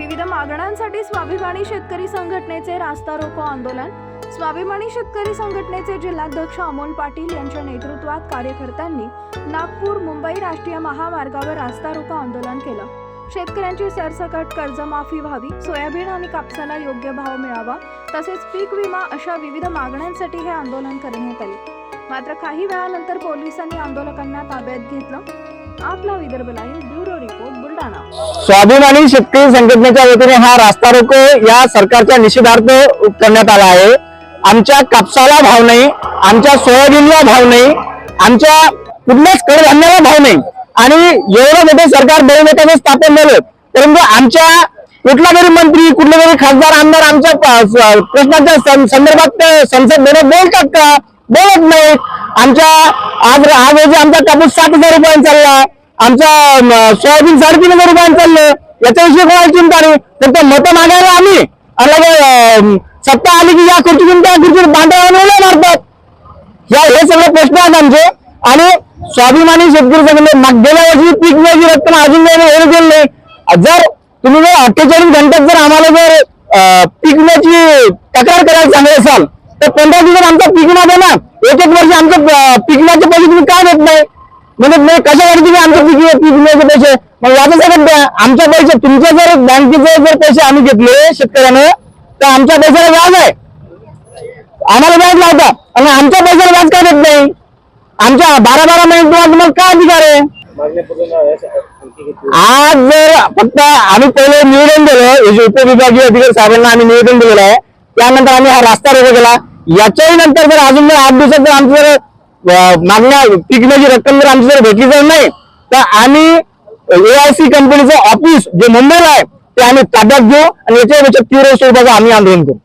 विविध मागण्यांसाठी स्वाभिमानी शेतकरी संघटनेचे रास्ता रोको आंदोलन स्वाभिमानी शेतकरी संघटनेचे जिल्हाध्यक्ष अमोल पाटील यांच्या नेतृत्वात कार्यकर्त्यांनी नागपूर मुंबई राष्ट्रीय महामार्गावर रास्ता रोको आंदोलन केलं. शेतकऱ्यांची सरसकट कर्जमाफी व्हावी सोयाबीन आणि कापसाला योग्य भाव मिळावा तसेच पीक विमा अशा विविध मागण्यांसाठी हे आंदोलन करण्यात आले. मात्र काही वेळानंतर पोलिसांनी आंदोलकांना ताब्यात घेतलं. आपला Vidarbha live bureau report Buldhana. स्वाभिमानी शेतकरी संघटनेच्या वतीने हा रास्ता रोको या सरकारच्या निषेधार्थ करण्यात आला आहे. आमच्या कापसाला भाव नाही आमच्या सोयाबीनला भाव नाही आमच्या कुठल्याच कडधान्याला भाव नाही. आणि एवढं मोठं सरकार बहुमताने स्थापन झालं परंतु आमच्या कुठला तरी मंत्री कुठले तरी खासदार आमदार आमच्या प्रश्नाच्या सं- संदर्भात संसद भवनात बोलतात का? बोलत नाही. आमच्या आज आज आमचा कापूस सात हजार रुपयांनी चालला. आमचं सोयाबीन साडेतीन हजार रुपयानं चाललं. याच्याविषयी कोणाची चिंता नाही. फक्त मतं मागायला आम्ही. अलग सत्ता आली की या खुर्ची त्या खुर्ची बांधावर मारतात. या हे सगळे प्रश्न आहेत आमचे. आणि स्वाभिमानी शेतकरी संघटने गेल्या वर्षी पीक विम्याची रक्कम अजून काही गेली नाही. जर तुम्ही जर अठ्ठेचाळीस घंट्यात जर आम्हाला जर पीक विम्याची तक्रार करायला सांगत असाल तर पंधरा दिवसात आमचा पीक विमा द्या ना एक एक वर्ष आमचं पीक विम्याचे पैसे तुम्ही काय देत नाही? म्हणजे नाही कशासाठी तुम्ही पीक पीक पैसे? मग याचं सगळं द्या आमच्या पैसे तुमच्या जर बँकेचे जर पैसे आम्ही घेतले शेतकऱ्यानं तर आमच्या पैशाला व्याज आहे. आम्हाला व्याज लावता आणि आमच्या पैशाला व्याज काय देत नाही? आमच्या बारा बारा महिने तुम्हाला तुम्हाला काय अधिकार आहे? आज जर फक्त आम्ही पहिले निवेदन दिलं हे उपविभागीय अधिकारी साहेबांना आम्ही निवेदन दिलेलं आहे त्यानंतर आम्ही हा रस्ता रोग केला. याच्याही नंतर जर अजून जर आठ दिवसात जर आमचं जर मागण्या पिकण्याची रक्कम जर आमची जर भेटली जर नाही तर आम्ही एआयसी कंपनीचं ऑफिस जे मुंबईला आहे ते आम्ही ताब्यात घेऊ आणि याच्यापेक्षा तीव्र स्वरूपाचं आम्ही आंदोलन करू.